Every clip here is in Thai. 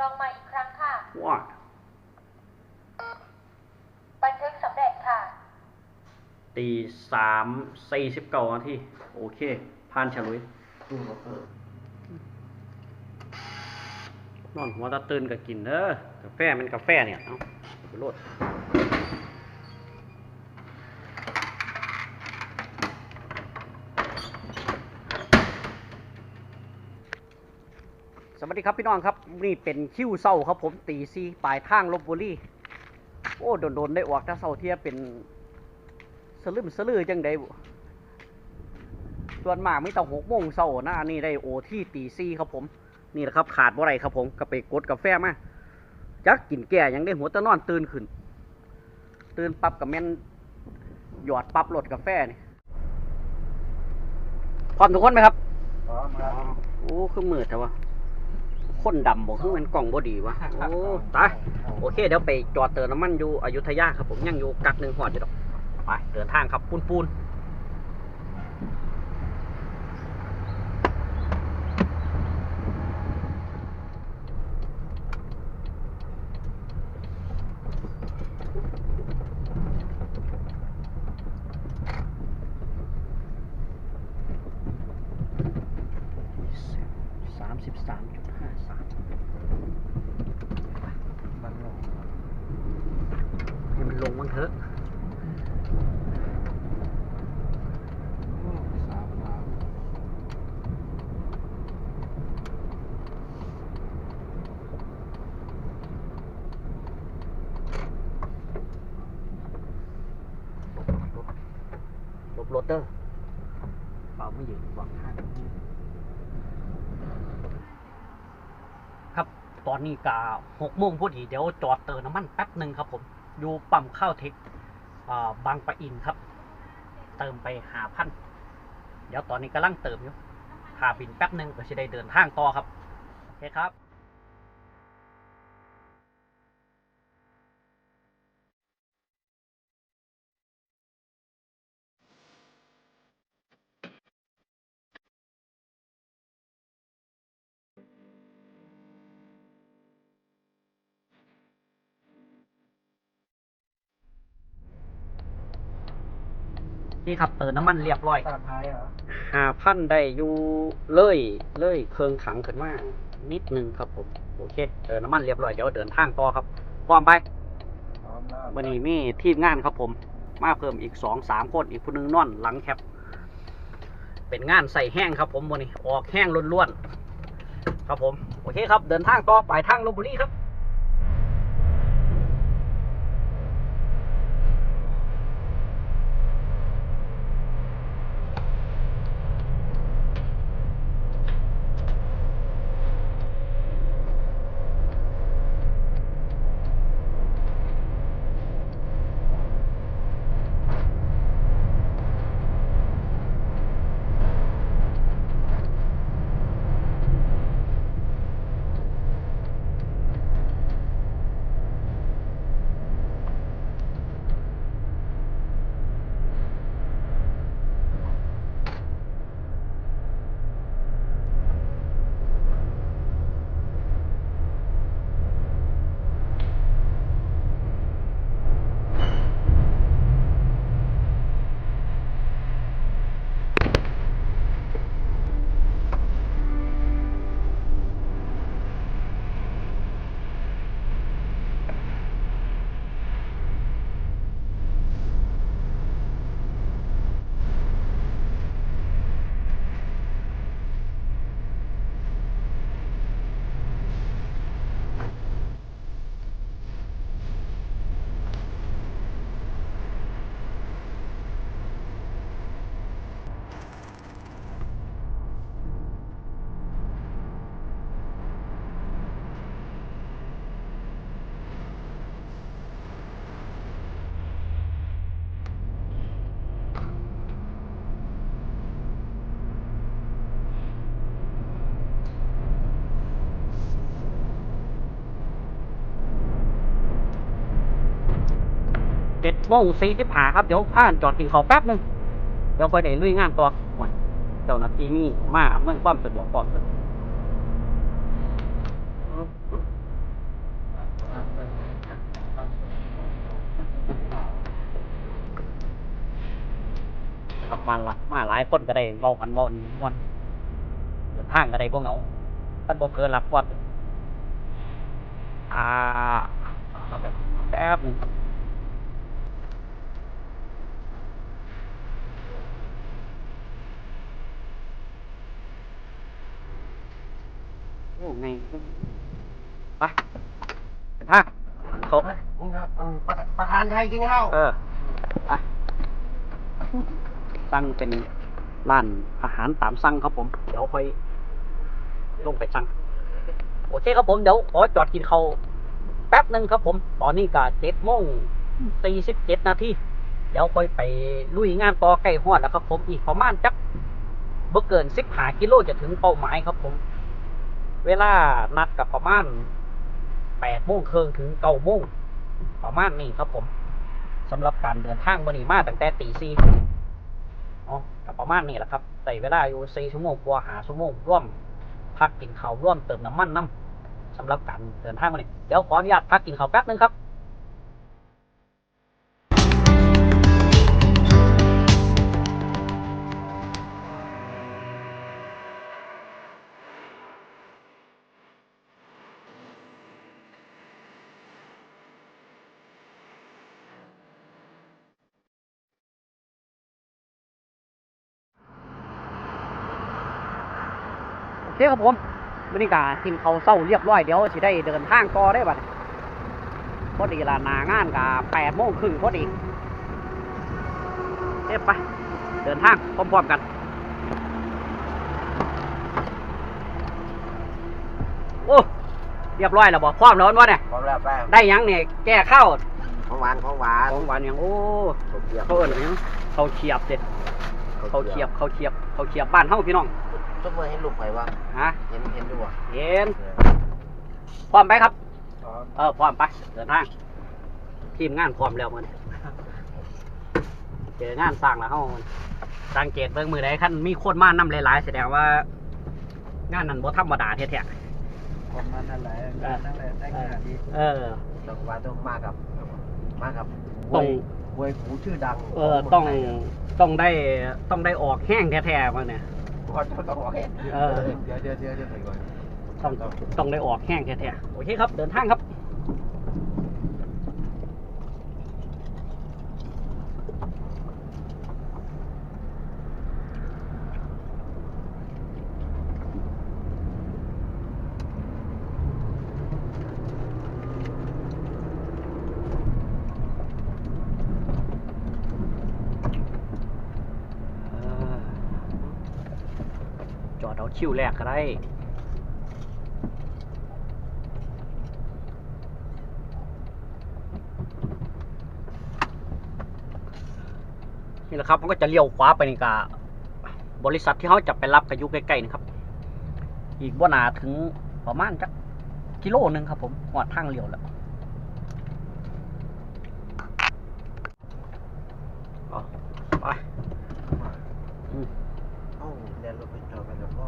ลองใหม่อีกครั้งค่ะว้าบันทึกสำเร็จค่ะ ตีสามสี่สิบเก้านาทีโอเคผ่านฉลุยตู้รถเปิดนอนหัวตาตื่นก็กินเด้อกาแฟมันกาแฟเนี่ย เอาไปโลดสวัส ดีครับพี่น้องครับนี่เป็นคิวเศร้าครับผมตีซีปลายทางลบบุรีโอ้โดนๆได้ออกถ้าเศร้าเทียเป็นสลึมสลือจังไดบุส่วนมากไม่ต้องหกโมงเศร้าหน้านี่ได้โอที่ตีซีครับผม นี่แหละครับขาดบ่ไรครับผมก็ไปกดกาแฟมาจักกินแก่ยังได้หัวตะนอนตื่นขึ้น ตื่นปั๊บกับแม่นหยอดปั๊บรดกาแฟนี่พร้อมทุกคนไหมครับพร้อมครับโอ้คือมืดแต่ว่า คนดำบอกคือมันกล่องบ่ดีวะโอ้ตายโอเค เดี๋ยวไปจอดเติมน้ำมันอยู่อยุธยาครับผมยังอยู่กักหนึ่งหอดอยู่ดอกไปเดินทางครับปูนปูนสามสิบสามจุดห้าสาม มันลง ให้มันลงมันเถอะ สามสาม ลบรถเด้อเปล่าไม่ยืนวางทางครับ ต อนนี้กาหกโมงพอดีเดี๋ยวจอดเติมน้ำมันแป๊บหนึ่งครับผม อยู่ปั๊มข้าวเทคอ่าบางปะอินครับ เติมไปหาพันเดี๋ยวตอนนี้กำลังเติมอยู่หาบินแป๊บหนึ่งก็จะได้เดินทางต่อครับ โอเคครับ นี่ครับเติมน้ำมันเรียบร้อยตาท้ายเหรอหาพันได้อยู่เลยเลยเครื่องขังขึ้นมานิดนึงครับผมโอเคเติมน้ำมันเรียบร้อยเดี๋ยวเดินทางต่อครับพร้อมไป พร้อมแล้ววันนี้มีทีมงานครับผม มาเพิ่มอีกสองสามคนอีกคนนึงนอนหลังแคป เป็นงานใส่แห้งครับผมวันนี้ออกแห้งล้วนๆครับผม โอเคครับ เดินทางต่อไปทางลบบุรีครับ โมงสี่สิบห้าครับ เดี๋ยวผ่านจอดกินข้าวแป๊บนึง เดี๋ยวไปเดินลุยงานต่อเจ้าหน้าที่นี่มาเมื่อความสะดวกความะดวกครับมาละมาหลายคนก็ได้เมากันวนวนห้างก็ได้พวกเงาท่านบอกเคยรับวัดอ่าแป๊บ โอ้ไงไปเดินทางเขานี่ครับอืมประประธานไทยกินข้าวเออไปสั่งเป็นร้านอาหารตามสั่งครับผม เดี๋ยวค่อยลงไปสั่ง โอเคครับผม เดี๋ยวขอจอดกินเขาวแป๊บหนึ่งครับผม ตอนนี้ก็เจ็ดโมงสี่สิบเจ็ดนาที เดี๋ยวค่อยไปลุยงานต่อใกล้ฮอดแล้วครับผม อีกประมาณจักบ่เกินสิบหากิโลจะถึงเป้าหมายครับผม เวลานัดกับประมาณแปดโมงครึ่งถึงเก้าโมงประมาณนี้ครับผมสำหรับการเดินทางบันนี้มาตั้งแต่ตีสี่อ๋อกับประมาณนี้แหละครับใส่เวลาอยู่สี่ชั่วโมงกว่าหาชั่วโมงร่วมพักกินข้าวร่วมเติมน้ำมันน้ำสำหรับการเดินทางวันนี้เดี๋ยวขออนุญาตพักกินข้าวแป๊บนึงครับ เคครับผมบรรยากาศกินเขาวเศร้าเรียบร้อยเดี๋ยวสิได้เดินทางต่อได้บัดพอดีละหนางานกับแปดโมงครึ่งพอดีเอ๊ะไป เดินทางพร้อมๆกันโอ้เรียบร้อยแล้วบอกพร้อมแล้ววะเนี่ยพร้อมแล้วแป้งได้หยังเนี่ยแก้ข้าวของหวานของหวานของหวานหยังโอ้ข้าวเกรียบเขาเอิญยังเขาเขียบเด็ดเขาเขียบเขาเขียบเขาเขียบบ้านเฮาพี่น้อง ทุกมือให้ลูกไปว่าฮะเห็นเห็นดูอะเย็นพร้อมไปครับอ๋อเออพร้อมไปเดินทาง ทีมงานพร้อมแล้วมันเจองานสร้างแล้วเฮาสังเกตเบิ่งมือใดคันมีคนมานำหลายๆแสดงว่างานนั้นบ่ธรรมดาแท้ประมาณนั่นแหละงานนั่นแหละได้ขนาดนี้ๆเออต้องมาต้องมากับมากับต้องเวยผูชื่อดัง เออต้องต้องได้ต้องได้ออกแห้งแท้ๆมาเนี่ย พอจะต้องโอเคเออ เดี๋ยวเดี๋ยวเดี๋ยวเดี๋ยวไปก่อน ต้องต้องได้ออกแห้งแท้ๆโอเคครับ เดินทางครับ เออจอดเอา คิวแรกก็ได้นี่แหละครับมันก็จะเลี้ยวขวาไปนี่กะบริษัทที่เขาจะไปรับก็อยู่ใกล้ๆนี่ครับ อีกว่านาถึงประมาณจักกิโลหนึ่งครับผมหอดทางเลี้ยวแล้วเอาไป อืม เอ้าเดี๋ยวเราไปจอดกันกับพ่อ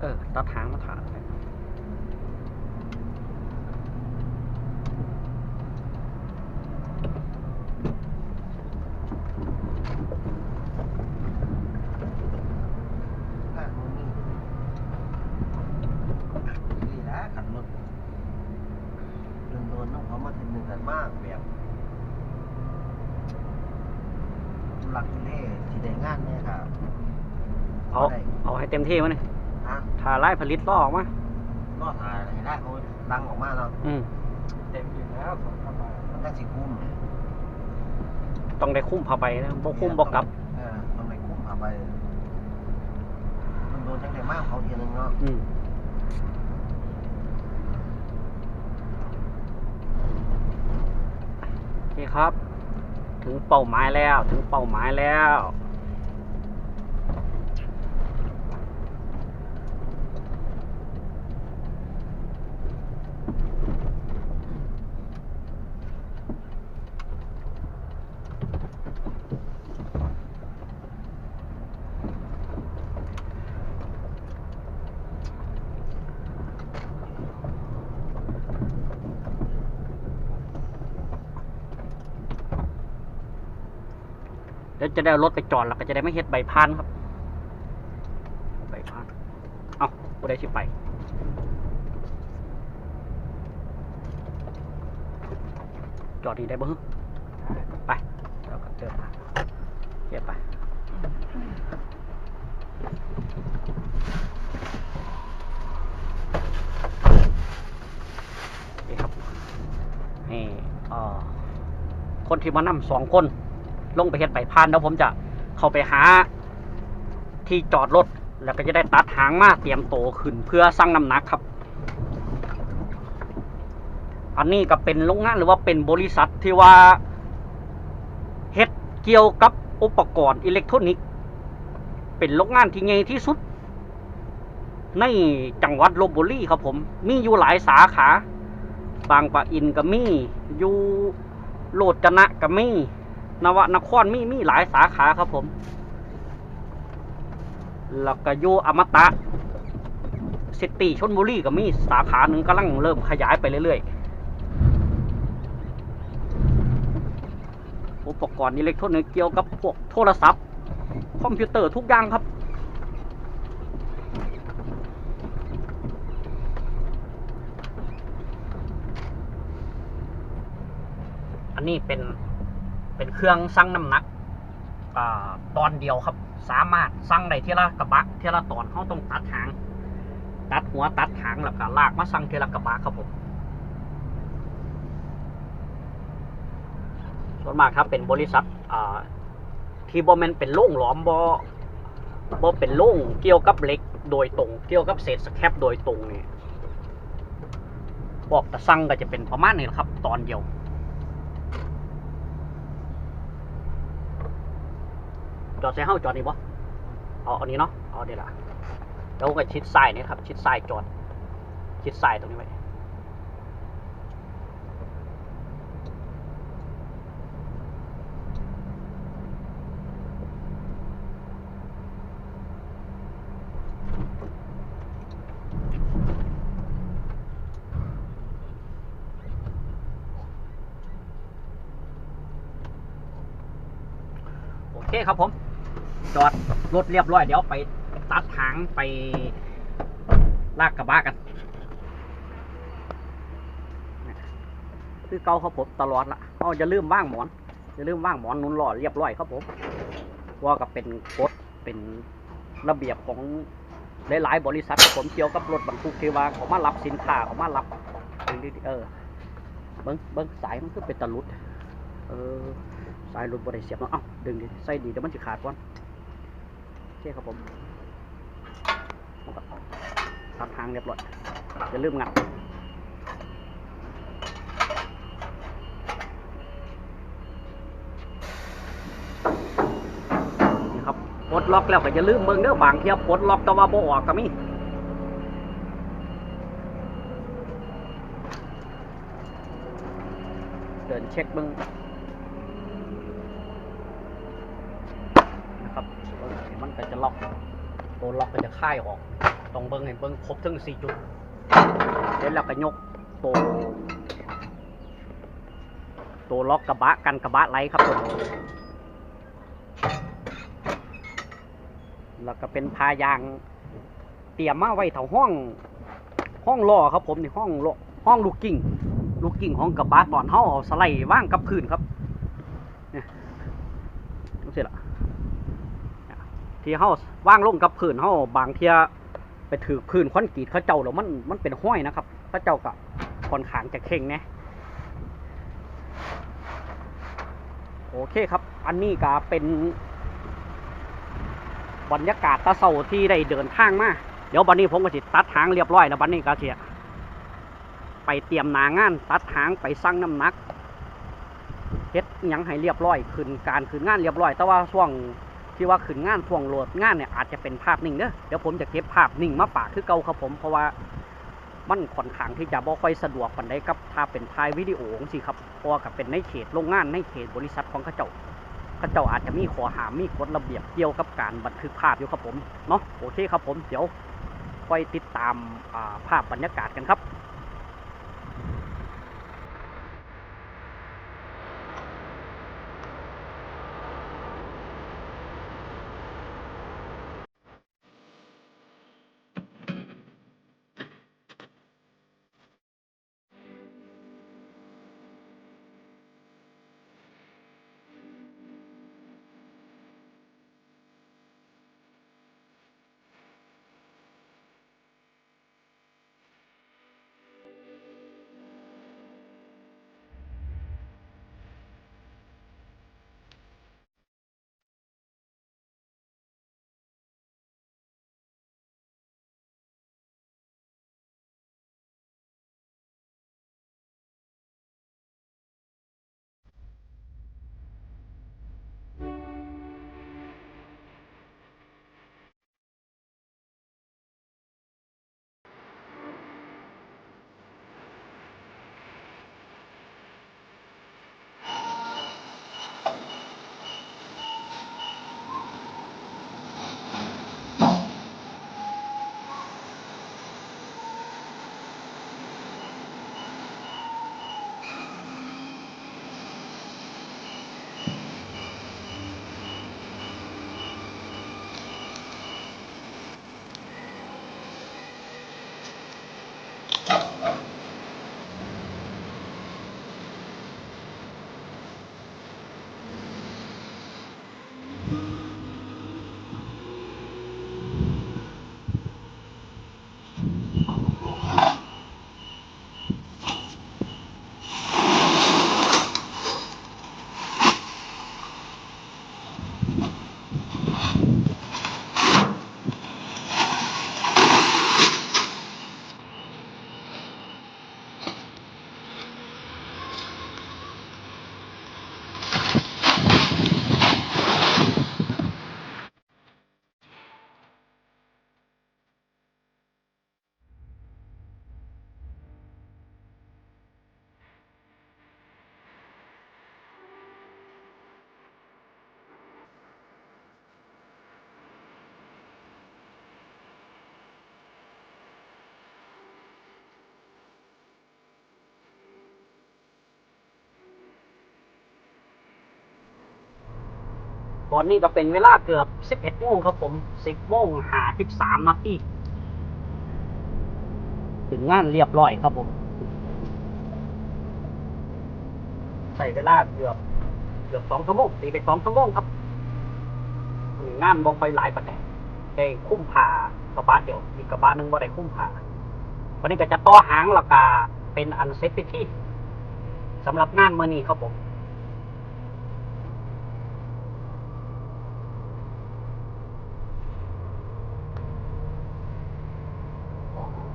เออตัดทางมาถามไป ข้างนู้นนี่นี่นะขันรถโดนโดนต้องเขามาถึงหนึ่งกัน มากแบบทุลักทุเลที่ได้งานเนี่ยครับเอาเอาให้เต็มที่มาเนี่ยฮะถ่ายไล่ผลิตล่อออกมานอกถ่ายอะไรได้เขาดังออกมาเนาะอืมเต็มอยู่แล้วสองพันบาทมันได้สิคุ้มต้องได้คุ้มพาไปนะบ่คุ้มบ่กลับเออต้องได้คุ้มพาไปมันโดนจังได้มากเขาทีนึงเนาะอืมโอ เคครับ ถึงเป้าหมายแล้ว ถึงเป้าหมายแล้ว แล้วจะได้รถไปจอดแล้วก็จะได้ไม่เฮ็ดใบพานครับ ใบพานเอากูได้ชิไปจอดนี่ได้บ่ฮึไปเราก็เจอมาเก็บไปนี่ครับนี่อ่อคนที่มานำสองคน ลงไปเฮ็ดใบพานแล้วผมจะเข้าไปหาที่จอดรถแล้วก็จะได้ตัดหางมาเตรียมโตขึ้นเพื่อสั่งน้ำหนักครับ อันนี้ก็เป็นโรงงานหรือว่าเป็นบริษัทที่ว่าเฮ็ดเกี่ยวกับอุปกรณ์อิเล็กทรอนิกส์ เป็นโรงงานที่ใหญ่ที่สุด ในจังหวัดลบบุรีครับผม มีอยู่หลายสาขา บางปะอินก็มีอยู่โลดจนะก็มี นวนครมีมีหลายสาขาครับผม แล้วก็อยู่อมตะซิตีชนบุรีก็มีสาขาหนึ่งกำลังเริ่มขยายไปเรื่อยๆ อุปกรณ์อิเล็กทรอนิกส์เกี่ยวกับพวกโทรศัพท์ คอมพิวเตอร์ทุกอย่างครับ อันนี้เป็น เป็นเครื่องสั่งน้ำหนักอตอนเดียวครับ สามารถสั่งได้ทีละกระบะทีละตอนเขาต้องตัดหาง ตัดหัวตัดหางแล้วก็ลากมาสั่งทีละกระบะครับผมส่วนมากครับเป็นบริษัทที่บอแมนเป็นโล่งหลอมบอบอเป็นโล่งเกี่ยวกับเหล็กโดยตรง เกี่ยวกับเศษสแครปโดยตรงนี่บอกแต่สั่งก็จะเป็นประมาณนี้แหละครับ ตอนเดียว จ อดใส่เฮ้าจอดนี่บ่เอาอันนี้เนาะเอาเดี๋ยวละแล้วก็ชิดซ้ายนี่ครับ ชิดซ้ายจอด ชิดซ้ายตรงนี้ไว้โอเคครับผม จอดรถเรียบร้อยเดี๋ยวไปตัดหางไปลากกระบะกันคือเกาครับผมตลอดละเอาจะลืมว่างหมอนจะลืมว่างหมอนนุ่นหล่อเรียบร้อยครับผมว่ากับเป็นกฎเป็นระเบียบของหลายๆบริษัทผมเกี่ยวกับรถบรรทุกที่ว่าเขามารับสินค้าเขามารับเออเบิ้งเบิ้งสายมันคือเป็นตะลุดเออสายหลุดบริเสียบเนาะเอ้าดึงดิใส่ดีเดี๋ยวมันจะขาดก่อน เคครับผมแล้วก็ตัดทางเรียบร้อยจะลืมงัดนี่ครับปลดล็อกแล้วก็จะลืมเบิ่งเด้อบางเทียบปลดล็อกแต่ว่าบ่ออกก็มีเดินเช็คเบิ่ง นะครับเบิ่งเห็นมันก็จะล็อก ตัว ล็อกก็จะค่ายออกต้องเบิ้งเห็นเบิ้งครบทั้งสี่จุดเสร็จแล้วก็ยกตัวตัวล็อกกระบะกันกระบะไหลครับผมแล้วก็เป็นพายางเตรียมมาไว้แถวห้อง ห้องล้อครับผมในห้องล้อห้องลูกกิ้งลูกกิ้งของกระบะตอนเฮาเอาสไลด์ว่างกับพื้นครับเนี่ยดูสิล่ะ ที่เฮาว่างลงกับพื้นเฮาบางเทียไปถือพื้นคอนกรีตเขาเจ้าแล้วมันมันเป็นห้อยนะครับเขาเจ้าก็ค่อนข้างจะเข่งนะโอเคครับ อันนี้ก็เป็นบรรยากาศตะเสาที่ได้เดินทางมา เดี๋ยวบันนี้ผมก็สิตัดหางเรียบร้อยแล้วบันนี้ก็เสียไปเตรียมนางาน ตัดหางไปสั่งน้ำหนักเฮ็ดยังให้เรียบร้อย ขึ้นการขึ้นงานเรียบร้อย แต่ว่าช่วง ที่ว่าขึ้นงานช่วงโหลดงานเนี่ยอาจจะเป็นภาพนิ่งเด้อเดี๋ยวผมจะเก็บภาพนิ่งมาฝากคือเก่าครับผมเพราะว่ามันค่อนข้างที่จะบ่ค่อยสะดวกปานใดครับถ้าเป็นถ่ายวิดีโอจังซี่ครับเพราะว่ากับเป็นในเขตโรงงานในเขตบริษัทของเขาเจ้าเขาเจ้าอาจจะมีขอหามีกฎระเบียบเกี่ยวกับการบันทึกภาพอยู่ครับผมเนาะโอเคครับผมเดี๋ยวไปติดตามภาพบรรยากาศกันครับ อนนี้ก็เป็นเวลาเกือบ11โมงครับผม10โมงหา13นาทีถึงงานเรียบร้อยครับผมใส่เวลาเกือบเกือบสองชั่วโมงตีไปสองชั่วโมงครับงานบ่ค่อยหลายปานใดได้คุ้มผ่ากระบะเดียวอีกกระบะหนึงบ่ได้คุ้มผ่าวันนี้ก็จะต่อหางราคาเป็นอันเซ็ตพิธีสำหรับงานมื้อนี้ครับผม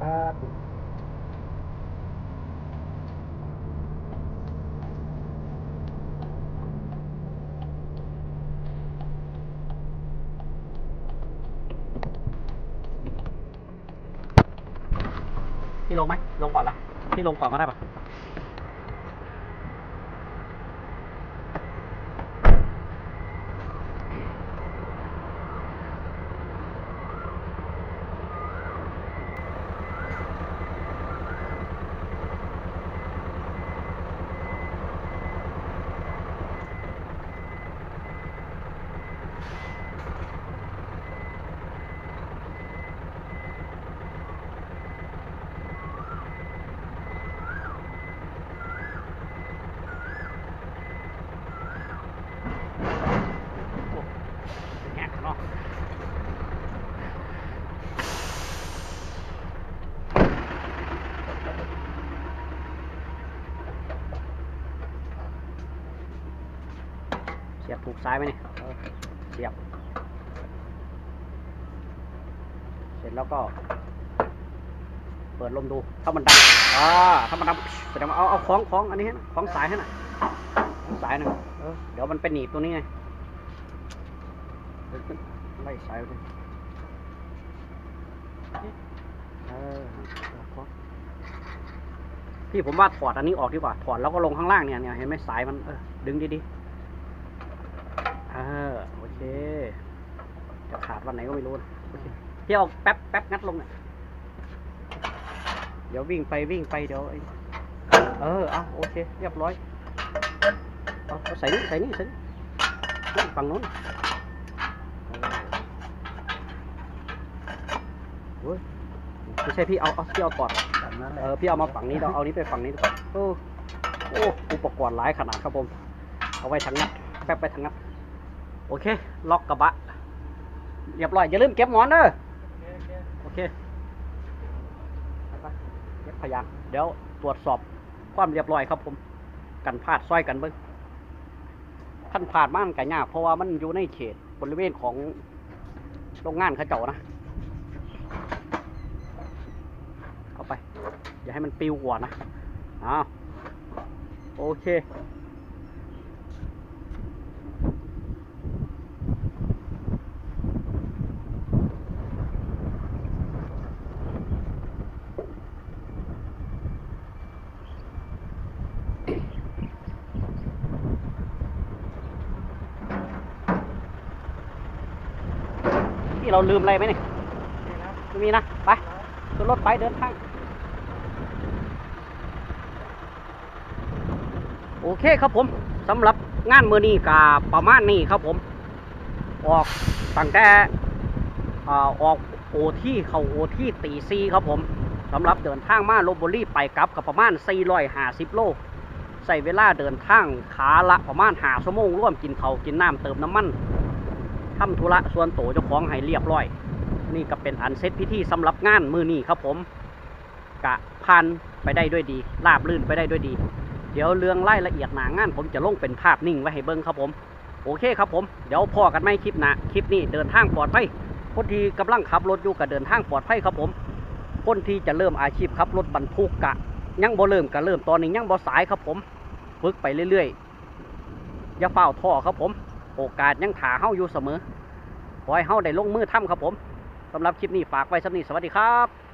ครับพี่ลงไหมลงก่อนละพี่ลงก่อนก็ได้ปะโอ้เป็นแหกเนาะเสียบ ถูกซ้ายไหมเนี่ยเสียบ เสร็จแล้วก็ เปิดลมดู ถ้ามันดังอ่าถ้ามันดังแสดงว่าเอาเอาของของอันนี้ให้หนะของสายให้หน่อยของสายหน่อยเดี๋ยวมันไปหนีบตรงนี้ไงไล่สายไปเลยเออพี่ผมว่าถอดอันนี้ออกดีกว่า ถอดแล้วก็ลงข้างล่างเนี่ยเนี่ยเห็นไหมสายมันเออดึงดีๆ เค จะขาดวันไหนก็ไม่รู้นะโอเคพี่เอาแป๊บแป๊บงัดลงเนี่ยเดี๋ยววิ่งไปวิ่งไปเดี๋ยวไอ้เออเอาโอเค เรียบร้อยเอาเอาใส่นี่ใส่นี่ใส่นี่นี่ฝั่งโน้นเฮ้ยไม่ใช่พี่เอาเอาพี่เอาก่อน แบบนั้นแหละเออพี่เอามาฝั่งนี้เราเอานี้ไปฝั่งนี้ดีกว่าโอ้โอ้อุปกรณ์หลายขนาดครับผม เอาไว้ทางนัดแป๊บไปทางนัด โอเค ล็อกกระบะ เรียบร้อย อย่าลืมเก็บหมอนเด้อโอเคไปเก็บพยานเดี๋ยวตรวจสอบความเรียบร้อยครับผม กันพลาดซ้อยกันเบิ้งท่านพลาดมากกันยากเพราะว่ามันอยู่ในเขตบริเวณของโรงงานเขาเจ้านะ เอาไป อย่าให้มันปิวหัวนะอ้าวโอเค ที่เราลืมอะไรไหมเนี่ยไม่มีนะ ไปขึ้นรถไปเดินทาง โอเคครับผมสำหรับงานมือนี้กาประมาณนี้ครับผม ออกตั้งแต่อ่าออกโอที่เขาโอที่ตีซีครับผมสำหรับเดินทางมาลบบุรีไปกลับกับประมาณ 450 โลใส่เวลาเดินทางขาละประมาณหาชั่วโมงร่วมกินเขากินน้ำเติมน้ำมัน ทำธุระส่วนโตวเจ้าของให้เรียบร้อย นี่ก็เป็นอันเซตพิธีสำหรับงานมือนี้ครับผมกะพันไปได้ด้วยดีราบลื่นไปได้ด้วยดี เดี๋ยวเรื่องรายละเอียดหนางาน ผมจะลงเป็นภาพนิ่งไว้ให้เบิ้งครับผม โอเคครับผม เดี๋ยวพอกันไม่คลิปหนะคลิปนี้เดินทางปลอดภัยคนที่กำลังขับรถอยู่กับเดินทางปลอดภัยครับผมคนที่จะเริ่มอาชีพขับรถบรรทุกกะยังบ่เริ่มกะเริ่มตอนนี้ยังบ่สายครับผมฝึกไปเรื่อยๆอย่าเฝ้าท่อครับผม โอกาสยังถาเฮาอยู่เสมอขอให้เฮาได้ลงมือทำครับผมสำหรับคลิปนี้ฝากไว้สำนี้สวัสดีครับ